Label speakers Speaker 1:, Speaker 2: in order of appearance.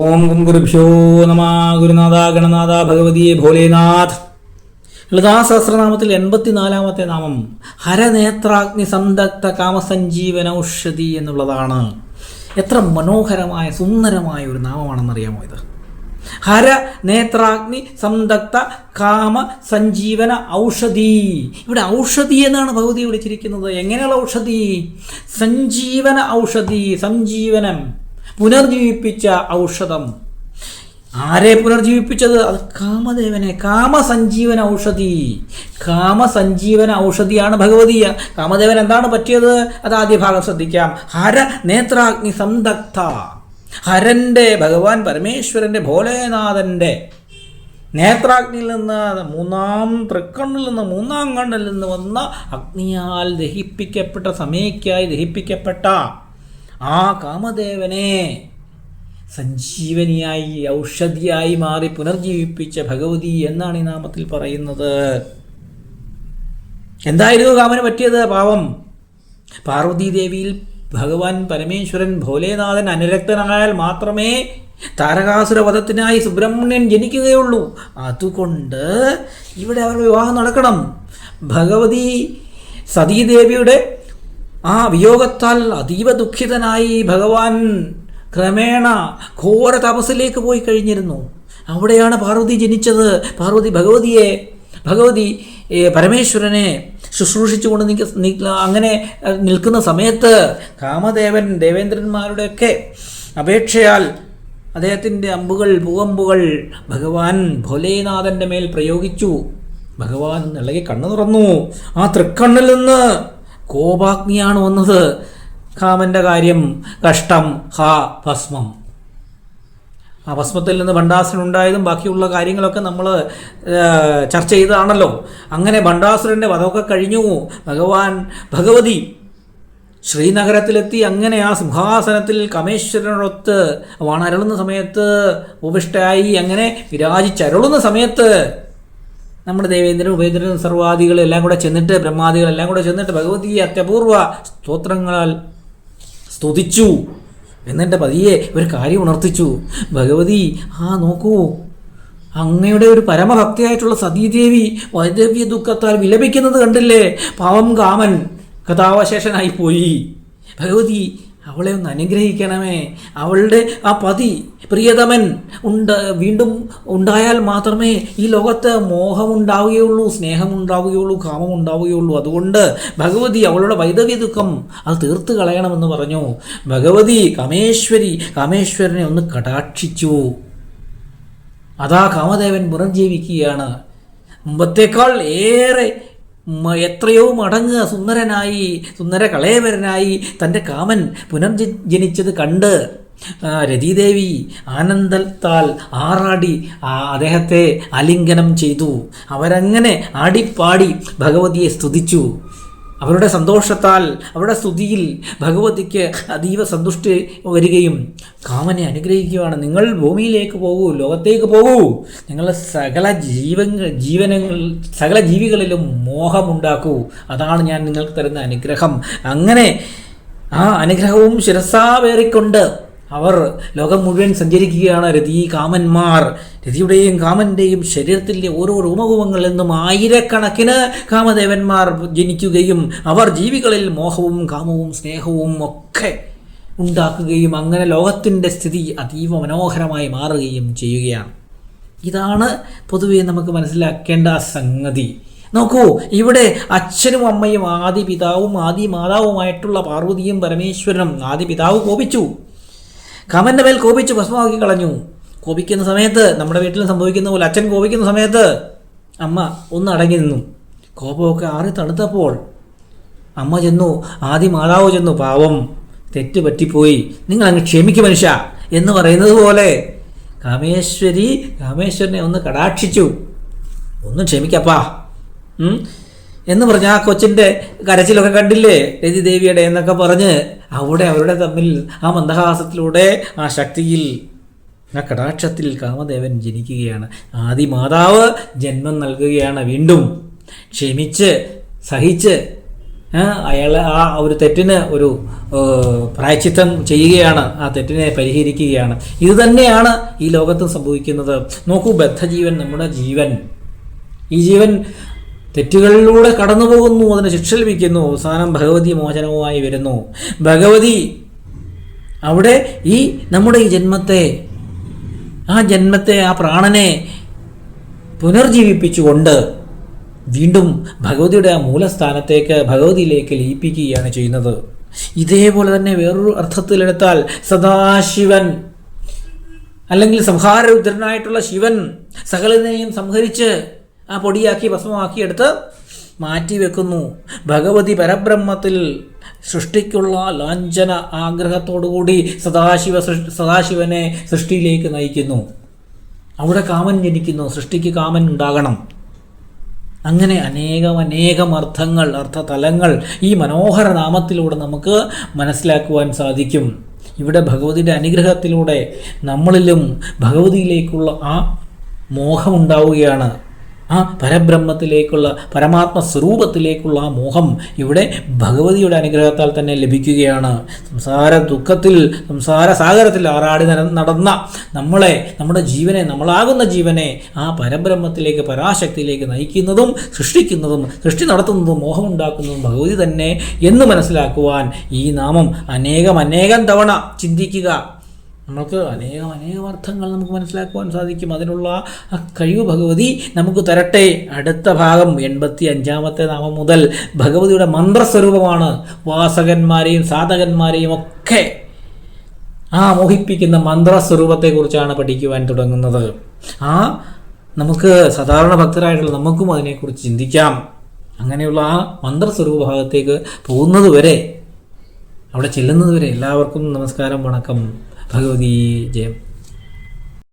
Speaker 1: ഓം ഗുരുഭ്യോ നമ ഗുരുനാഥ ഗണനാഥ ഭഗവതിയെ ഭോലേനാഥ് ലളിതാ സഹസ്രനാമത്തിൽ എൺപത്തിനാലാമത്തെ നാമം ഹരനേത്രാഗ്നി സന്തക്ത കാമസഞ്ജീവനൌഷധി എന്നുള്ളതാണ്. എത്ര മനോഹരമായ സുന്ദരമായ ഒരു നാമമാണെന്നറിയാമോ ഇത്? ഹര നേത്രാഗ്നി സന്തക്ത കാമ സഞ്ജീവന ഔഷധി. ഇവിടെ ഔഷധി എന്നാണ് ഭഗവതി വിളിച്ചിരിക്കുന്നത്. എങ്ങനെയുള്ള ഔഷധി? സഞ്ജീവന ഔഷധി സഞ്ജീവനം. പുനർജീവിപ്പിച്ച ഔഷധം. ആരെ പുനർജീവിപ്പിച്ചത്? അത് കാമദേവനെ. കാമസഞ്ജീവന ഔഷധി. കാമസഞ്ജീവന ഔഷധിയാണ് ഭഗവതീയ കാമദേവൻ എന്താണ് പറ്റിയത്? അത് ആദ്യ ഭാഗം ശ്രദ്ധിക്കാം. ഹര നേത്രാഗ്നി സന്തക്ത ഹരന്റെ ഭഗവാൻ പരമേശ്വരന്റെ ഭോലേനാഥന്റെ നേത്രാഗ്നിയിൽ നിന്ന് മൂന്നാം തൃക്കണ്ണിൽ നിന്ന് മൂന്നാം കണ്ണിൽ നിന്ന് വന്ന അഗ്നിയാൽ ദഹിപ്പിക്കപ്പെട്ട സമയക്കായി ദഹിപ്പിക്കപ്പെട്ട ആ കാമദേവനെ സഞ്ജീവനിയായി ഔഷധിയായി മാറി പുനർജീവിപ്പിച്ച ഭഗവതി എന്നാണ് ഈ നാമത്തിൽ പറയുന്നത്. എന്തായിരുന്നു കാമന് പറ്റിയത്? പാവം. പാർവതീദേവിയിൽ ഭഗവാൻ പരമേശ്വരൻ ഭോലേനാഥൻ അനുരക്തനായാൽ മാത്രമേ താരകാസുരവധത്തിനായി സുബ്രഹ്മണ്യൻ ജനിക്കുകയുള്ളൂ. അതുകൊണ്ട് ഇവിടെ അവർ വിവാഹം നടക്കണം. ഭഗവതി സതീദേവിയുടെ ആ വിയോഗത്താൽ അതീവ ദുഃഖിതനായി ഭഗവാൻ ക്രമേണ ഘോര തപസ്സിലേക്ക് പോയി കഴിഞ്ഞിരുന്നു. അവിടെയാണ് പാർവതി ജനിച്ചത്. പാർവതി ഭഗവതിയെ ഭഗവതി പരമേശ്വരനെ ശുശ്രൂഷിച്ചുകൊണ്ട് അങ്ങനെ നിൽക്കുന്ന സമയത്ത് കാമദേവൻ ദേവേന്ദ്രന്മാരുടെയൊക്കെ അപേക്ഷയാൽ അദ്ദേഹത്തിന്റെ അമ്പുകൾ പൂവമ്പുകൾ ഭഗവാൻ ഭോലേനാഥന്റെ മേൽ പ്രയോഗിച്ചു. ഭഗവാൻ ഇളകി കണ്ണു തുറന്നു. ആ തൃക്കണ്ണിൽ നിന്ന് കോപാഗ്നിയാണ് വന്നത് കാമന്റെ കാര്യം കഷ്ടം ഹാ ഭസ്മം. ആ ഭസ്മത്തിൽ നിന്ന് ഭണ്ഡാസുരൻ ഉണ്ടായതും ബാക്കിയുള്ള കാര്യങ്ങളൊക്കെ നമ്മൾ ചർച്ച ചെയ്തതാണല്ലോ. അങ്ങനെ ഭണ്ഡാസുരന്റെ വധമൊക്കെ കഴിഞ്ഞു. ഭഗവാൻ ഭഗവതി ശ്രീനഗരത്തിലെത്തി അങ്ങനെ ആ സിംഹാസനത്തിൽ കമേശ്വരനൊത്ത് വാണരുളുന്ന സമയത്ത് ഉപിഷ്ടായി അങ്ങനെ വിരാജിച്ചരുളുന്ന സമയത്ത് നമ്മുടെ ദേവേന്ദ്രൻ ഉപേന്ദ്രൻ സർവാദികൾ എല്ലാം കൂടെ ചെന്നിട്ട് ബ്രഹ്മാദികൾ എല്ലാം കൂടെ ചെന്നിട്ട് ഭഗവതിയെ അത്യപൂർവ സ്തോത്രങ്ങളാൽ സ്തുതിച്ചു. എന്നിട്ട് പതിയെ ഒരു കാര്യം ഉണർത്തിച്ചു. ഭഗവതി ആ നോക്കൂ. അങ്ങയുടെ ഒരു പരമഭക്തിയായിട്ടുള്ള സതീദേവി വൈദവ്യ ദുഃഖത്താൽ വിലപിക്കുന്നത് കണ്ടില്ലേ? പാവം കാമൻ കഥാവശേഷനായി പോയി. ഭഗവതി അവളെ ഒന്ന് അനുഗ്രഹിക്കണമേ. അവളുടെ ആ പതി പ്രിയതമൻ ഉണ്ട് വീണ്ടും ഉണ്ടായാൽ മാത്രമേ ഈ ലോകത്ത് മോഹമുണ്ടാവുകയുള്ളൂ സ്നേഹമുണ്ടാവുകയുള്ളൂ കാമമുണ്ടാവുകയുള്ളൂ. അതുകൊണ്ട് ഭഗവതി അവളുടെ വൈദവ്യ ദുഃഖം അത് തീർത്ത് കളയണമെന്ന് പറഞ്ഞു. ഭഗവതി കാമേശ്വരി കാമേശ്വരനെ ഒന്ന് കടാക്ഷിച്ചു. അതാ കാമദേവൻ പുനർജീവിക്കുകയാണ്. മുമ്പത്തേക്കാൾ ഏറെ എത്രയോ മടങ്ങ് സുന്ദരനായി സുന്ദര കളയവരനായി തന്റെ കാമൻ പുനർജനിച്ചത് കണ്ട് രതിദേവി ആനന്ദത്താൽ ആറാടി അദ്ദേഹത്തെ അലിംഗനം ചെയ്തു. അവരങ്ങനെ ആടിപ്പാടി ഭഗവതിയെ സ്തുതിച്ചു. അവരുടെ സന്തോഷത്താൽ അവരുടെ സ്തുതിയിൽ ഭഗവതിക്ക് അതീവ സന്തുഷ്ടി വരികയും കാമനെ അനുഗ്രഹിക്കുകയാണ്. നിങ്ങൾ ഭൂമിയിലേക്ക് പോകൂ ലോകത്തേക്ക് പോകൂ. നിങ്ങളുടെ സകല ജീവൻ ജീവനങ്ങൾ സകല ജീവികളിലും മോഹമുണ്ടാക്കൂ. അതാണ് ഞാൻ നിങ്ങൾക്ക് തരുന്ന അനുഗ്രഹം. അങ്ങനെ ആ അനുഗ്രഹവും ശിരസാവേറിക്കൊണ്ട് അവർ ലോകം മുഴുവൻ സഞ്ചരിക്കുകയാണ് രതി കാമന്മാർ. രതിയുടെയും കാമന്റെയും ശരീരത്തിലെ ഓരോ രോമകൂപങ്ങളിൽ നിന്നും ആയിരക്കണക്കിന് കാമദേവന്മാർ ജനിക്കുകയും അവർ ജീവികളിൽ മോഹവും കാമവും സ്നേഹവും ഒക്കെ ഉണ്ടാക്കുകയും അങ്ങനെ ലോകത്തിന്റെ സ്ഥിതി അതീവ മനോഹരമായി മാറുകയും ചെയ്യുകയാണ്. ഇതാണ് പൊതുവെ നമുക്ക് മനസ്സിലാക്കേണ്ട സംഗതി. നോക്കൂ ഇവിടെ അച്ഛനും അമ്മയും ആദി പിതാവും ആദി മാതാവുമായിട്ടുള്ള പാർവതിയും പരമേശ്വരനും ആദി പിതാവ് കോപിച്ചു. കമന്റെ മേൽ കോപിച്ച് ഭസ്മമാക്കി കളഞ്ഞു. കോപിക്കുന്ന സമയത്ത് നമ്മുടെ വീട്ടിൽ സംഭവിക്കുന്ന പോലെ അച്ഛൻ കോപിക്കുന്ന സമയത്ത് അമ്മ ഒന്ന് അടങ്ങി നിന്നു. കോപമൊക്കെ ആറി തണുത്തപ്പോൾ അമ്മ ചെന്നു ആദ്യം മാതാവ് ചെന്നു പാവം. തെറ്റ് പറ്റിപ്പോയി. നിങ്ങൾ അങ്ങ് ക്ഷമിക്കും മനുഷ്യ. എന്ന് പറയുന്നത് പോലെ കാമേശ്വരി കാമേശ്വരനെ ഒന്ന് കടാക്ഷിച്ചു. ഒന്ന് ക്ഷമിക്കപ്പാ. എന്ന് പറഞ്ഞ് ആ കൊച്ചിന്റെ കരച്ചിലൊക്കെ കണ്ടില്ലേ? രതി ദേവിയുടെ എന്നൊക്കെ പറഞ്ഞ് അവിടെ അവരുടെ തമ്മിൽ ആ മന്ദഹാസത്തിലൂടെ ആ ശക്തിയിൽ ആ കടാക്ഷത്തിൽ കാമദേവൻ ജനിക്കുകയാണ്. ആദി മാതാവ് ജന്മം നൽകുകയാണ് വീണ്ടും. ക്ഷമിച്ച് സഹിച്ച് അയാൾ ആ ഒരു തെറ്റിന് ഒരു പ്രായച്ചിത്തം ചെയ്യുകയാണ്. ആ തെറ്റിനെ പരിഹരിക്കുകയാണ്. ഇത് തന്നെയാണ് ഈ ലോകത്ത് സംഭവിക്കുന്നത്. നോക്കൂ ബദ്ധജീവൻ നമ്മുടെ ജീവൻ. ഈ ജീവൻ തെറ്റുകളിലൂടെ കടന്നു പോകുന്നു അതിന് ശിക്ഷ ലഭിക്കുന്നു അവസാനം ഭഗവതി മോചനവുമായി വരുന്നു. ഭഗവതി അവിടെ ഈ നമ്മുടെ ഈ ജന്മത്തെ ആ ജന്മത്തെ ആ പ്രാണനെ പുനർജീവിപ്പിച്ചുകൊണ്ട് വീണ്ടും ഭഗവതിയുടെ ആ മൂലസ്ഥാനത്തേക്ക് ഭഗവതിയിലേക്ക് ലയിപ്പിക്കുകയാണ് ചെയ്യുന്നത്. ഇതേപോലെ തന്നെ വേറൊരു അർത്ഥത്തിലെടുത്താൽ സദാശിവൻ അല്ലെങ്കിൽ സംഹാരരുദ്രനായിട്ടുള്ള ശിവൻ സകലതിനെയും സംഹരിച്ച് ആ പൊടിയാക്കി ഭസ്മമാക്കിയെടുത്ത് മാറ്റിവെക്കുന്നു ഭഗവതി പരബ്രഹ്മത്തിൽ സൃഷ്ടിക്കുള്ള ലാഞ്ചന ആഗ്രഹത്തോടുകൂടി സദാശിവ സദാശിവനെ സൃഷ്ടിയിലേക്ക് നയിക്കുന്നു. അവിടെ കാമൻ ജനിക്കുന്നു. സൃഷ്ടിക്ക് കാമൻ ഉണ്ടാകണം. അങ്ങനെ അനേകം അനേകം അർത്ഥങ്ങൾ അർത്ഥതലങ്ങൾ ഈ മനോഹര നാമത്തിലൂടെ നമുക്ക് മനസ്സിലാക്കുവാൻ സാധിക്കും. ഇവിടെ ഭഗവതിയുടെ അനുഗ്രഹത്തിലൂടെ നമ്മളിലും ഭഗവതിയിലേക്കുള്ള ആ മോഹം ഉണ്ടാവുകയാണ്. ആ പരബ്രഹ്മത്തിലേക്കുള്ള പരമാത്മ സ്വരൂപത്തിലേക്കുള്ള ആ മോഹം ഇവിടെ ഭഗവതിയുടെ അനുഗ്രഹത്താൽ തന്നെ ലഭിക്കുകയാണ്. സംസാര ദുഃഖത്തിൽ സംസാര സാഗരത്തിൽ ആറാടി നടന്ന നമ്മളെ നമ്മുടെ ജീവനെ നമ്മളാകുന്ന ജീവനെ ആ പരബ്രഹ്മത്തിലേക്ക് പരാശക്തിയിലേക്ക് നയിക്കുന്നതും സൃഷ്ടിക്കുന്നതും സൃഷ്ടി നടത്തുന്നതും മോഹമുണ്ടാക്കുന്നതും ഭഗവതി തന്നെ എന്ന് മനസ്സിലാക്കുവാൻ ഈ നാമം അനേകം അനേകം തവണ ചിന്തിക്കുക. നമുക്ക് അനേകം അനേകം അർത്ഥങ്ങൾ നമുക്ക് മനസ്സിലാക്കുവാൻ സാധിക്കും. അതിനുള്ള കഴിവ് ഭഗവതി നമുക്ക് തരട്ടെ. അടുത്ത ഭാഗം എൺപത്തി അഞ്ചാമത്തെ നാമം മുതൽ ഭഗവതിയുടെ മന്ത്രസ്വരൂപമാണ്. വാസകന്മാരെയും സാധകന്മാരെയും ഒക്കെ ആ മോഹിപ്പിക്കുന്ന മന്ത്രസ്വരൂപത്തെക്കുറിച്ചാണ് പഠിക്കുവാൻ തുടങ്ങുന്നത്. ആ നമുക്ക് സാധാരണ ഭക്തരായിട്ടുള്ള നമുക്കും അതിനെക്കുറിച്ച് ചിന്തിക്കാം. അങ്ങനെയുള്ള ആ മന്ത്രസ്വരൂപ ഭാഗത്തേക്ക് പോകുന്നതുവരെ അവിടെ ചെല്ലുന്നതുവരെ എല്ലാവർക്കും നമസ്കാരം വണക്കം. ഭഗവതി ജയം